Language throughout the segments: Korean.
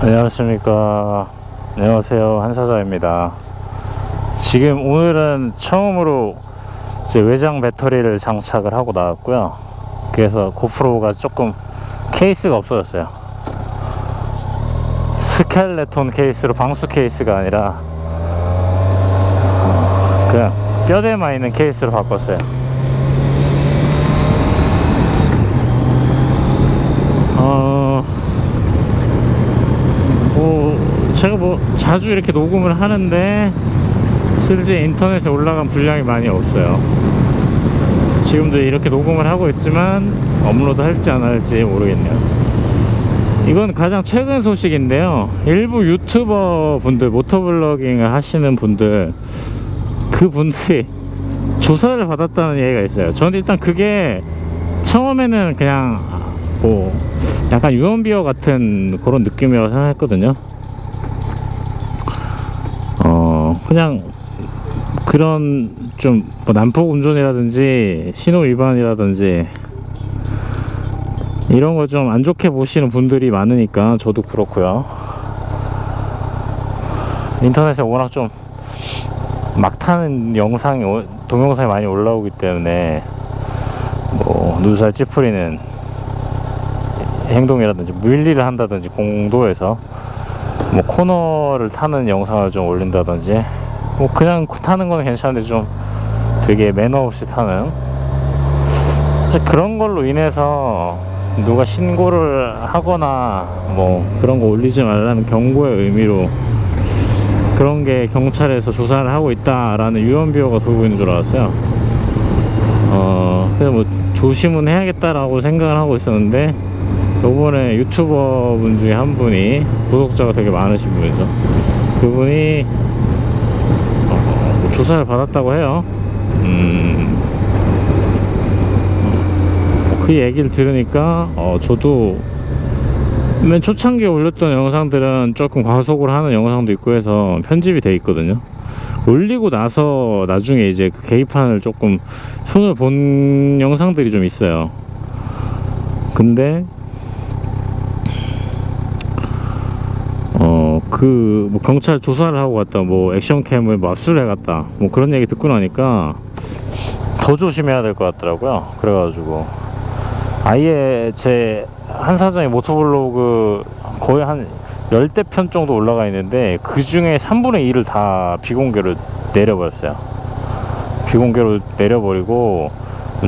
이, 안녕하십니까. 안녕하세요. 한사자입니다. 지금 오늘은 처음으로 외장 배터리를 장착을 하고 나왔고요. 그래서 고프로가 조금 케이스가 없어졌어요. 스켈레톤 케이스로 방수 케이스가 아니라 어, 그냥 뼈대만 있는 케이스로 바꿨어요. 어, 뭐 제가 뭐 자주 이렇게 녹음을 하는데 실제 인터넷에 올라간 분량이 많이 없어요. 지금도 이렇게 녹음을 하고 있지만 업로드 할지 안 할지 모르겠네요. 이건 가장 최근 소식인데요. 일부 유튜버 분들, 모터블로깅을 하시는 분들, 그 분들이 조사를 받았다는 얘기가 있어요. 저는 일단 그게 처음에는 그냥 뭐 약간 유언비어 같은 그런 느낌이라고 생각했거든요. 어, 그냥 그런 좀 뭐 난폭 운전이라든지 신호 위반이라든지 이런 거좀안 좋게 보시는 분들이 많으니까 저도 그렇고요. 인터넷에 워낙 좀 막 타는 영상이 오- 동영상이 많이 올라오기 때문에 뭐 눈살 찌푸리는 행동이라든지 무일리를 한다든지 공도에서 뭐 코너를 타는 영상을 좀 올린다든지 뭐 그냥 타는 건 괜찮은데 좀 되게 매너 없이 타는 그런 걸로 인해서 누가 신고를 하거나 뭐 그런 거 올리지 말라는 경고의 의미로 그런 게 경찰에서 조사를 하고 있다라는 유언비어가 돌고 있는 줄 알았어요. 어, 그래서 뭐 조심은 해야겠다라고 생각을 하고 있었는데 요번에 유튜버 분 중에 한 분이 구독자가 되게 많으신 분이죠. 그분이 어, 뭐 조사를 받았다고 해요. 음, 어, 그 얘기를 들으니까 어, 저도 맨 초창기에 올렸던 영상들은 조금 과속을 하는 영상도 있고 해서 편집이 돼 있거든요. 올리고 나서 나중에 이제 그 게시판을 조금 손을 본 영상들이 좀 있어요. 근데 어 그 뭐 경찰 조사를 하고 갔다 뭐 액션캠을 뭐 압수를 해갔다 뭐 그런 얘기 듣고 나니까 더 조심해야 될 것 같더라고요. 그래가지고 아예 제 한 사장의 모토블로그 거의 한 열대 편 정도 올라가 있는데 그 중에 3분의 1을 다 비공개로 내려버렸어요. 비공개로 내려버리고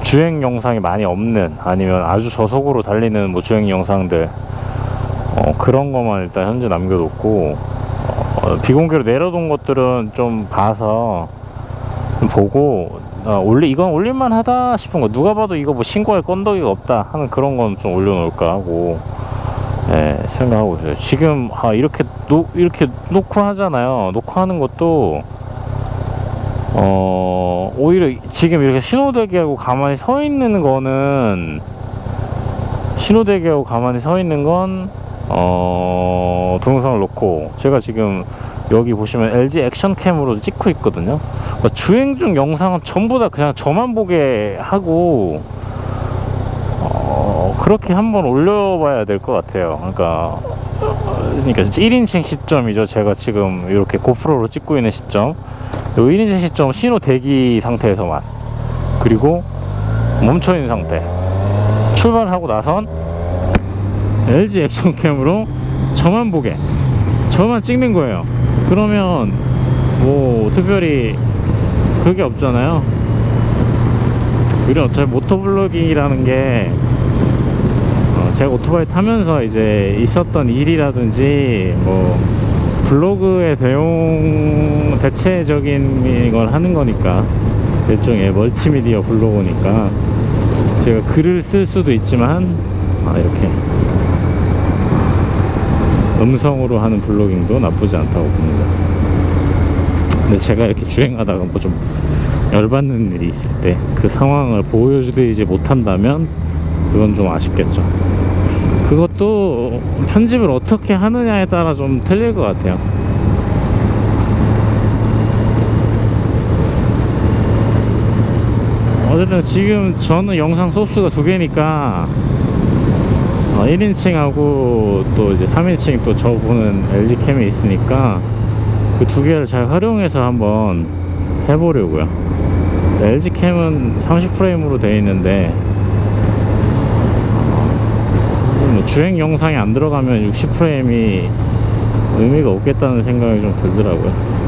주행 영상이 많이 없는 아니면 아주 저속으로 달리는 뭐 주행 영상들 어, 그런 것만 일단 현재 남겨놓고 어, 비공개로 내려둔 것들은 좀 봐서 좀 보고 어, 올리 이건 올릴만 하다 싶은 거 누가 봐도 이거 뭐 신고할 건더기가 없다 하는 그런 건 좀 올려놓을까 하고 예, 생각하고 있어요. 지금 아, 이렇게 놓 이렇게 놓고 하잖아요. 놓고 하는 것도 어 오히려 지금 이렇게 신호대기하고 가만히 서 있는 거는 신호대기하고 가만히 서 있는 건 어, 동영상을 놓고 제가 지금 여기 보시면 LG 액션캠으로 찍고 있거든요. 그러니까 주행 중 영상은 전부 다 그냥 저만 보게 하고 어, 그렇게 한번 올려봐야 될 것 같아요. 그러니까 그러니까 1인칭 시점이죠. 제가 지금 이렇게 고프로로 찍고 있는 시점. 요 1인칭 시점 신호 대기 상태에서만 그리고 멈춰 있는 상태. 출발하고 나선 LG 액션캠으로 저만 보게 저만 찍는 거예요. 그러면 뭐 특별히 그게 없잖아요. 그리고 어차피 모터블로깅이라는 게 어, 제가 오토바이 타면서 이제 있었던 일이라든지 뭐 블로그의 대용 대체적인 걸 하는 거니까 일종의 멀티미디어 블로그니까 제가 글을 쓸 수도 있지만 아, 이렇게 음성으로 하는 블로깅도 나쁘지 않다고 봅니다. 근데 제가 이렇게 주행하다가 뭐 좀 열받는 일이 있을 때 그 상황을 보여주지 못한다면 그건 좀 아쉽겠죠. 그것도 편집을 어떻게 하느냐에 따라 좀 틀릴 것 같아요. 어쨌든 지금 저는 영상 소스가 두 개니까 어, 1인칭하고 또 이제 3인칭 또 저 보는 LG 캠이 있으니까 그 두 개를 잘 활용해서 한번 해보려고요. LG 캠은 30프레임으로 되어 있는데 뭐 주행 영상이 안 들어가면 60프레임이 의미가 없겠다는 생각이 좀 들더라고요.